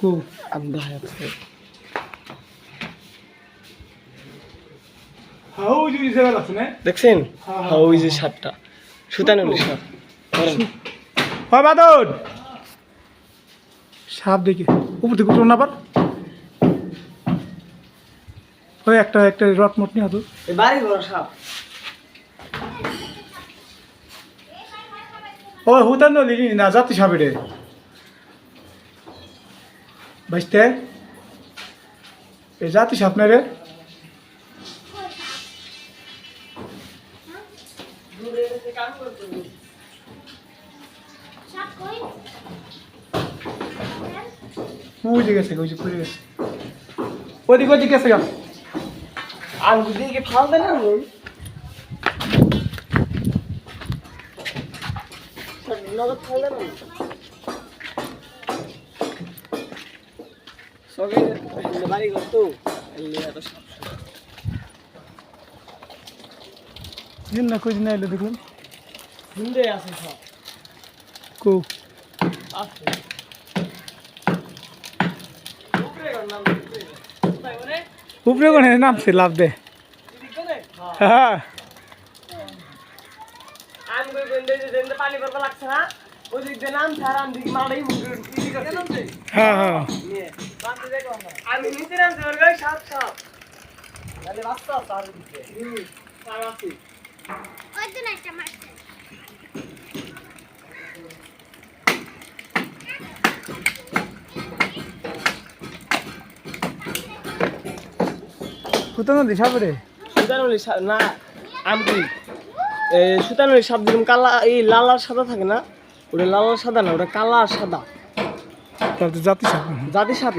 কো আব্বা আছে দেখছেন? হ্যাঁ, হ্যাঁ ওই যে সাপটা সুতানুলি সাপ হয় বাদন সাপ দেখি। উপর থেকে উঠো না আবার। ওই একটা একটা রট মট নিয়ে হতো বাড়ি বড় সাপ ও হুতান না জাতি সাপ রে। বাঁচতে এই জাতি সাপ না রে ওই যে গেছে যে পড়ে গেছে। ওদিকে ওদিকে গেছে গা। আঙ্গুর দিয়ে কি ফাল দেন আঙ্গুর নগদ ফাল দেন সবে বাড়ি ঘর তো এলে এত সাপ দিন না কই দিন এলো দেখুন। হিন্দে আছে সব। কো? আছে। উপরে কোনে নামছে লাভ দে। হ্যাঁ। হ্যাঁ আমি কই গেন্দে যে পানি ভরবা লাগছে না। ওই দিক দিয়ে নাম ছাড়া দিকে নামছে হ্যাঁ। হ্যাঁ নিয়ে বাঁধতে দেখো আমরা। আমি নিচে নামতে পারবে সাপ সাপ। তাহলে বাঁচতে তার দিকে। হুম তার আছে। কোথাও না সাপ রে। সুতানুলি সা- না আমকি সুতানুলি সাপ যেরকম কালা এই লাল আর সাদা থাকে না ওটা লাল আর সাদা না ওটা কালা আর সাদা। জাতি সাপ। জাতি সাপ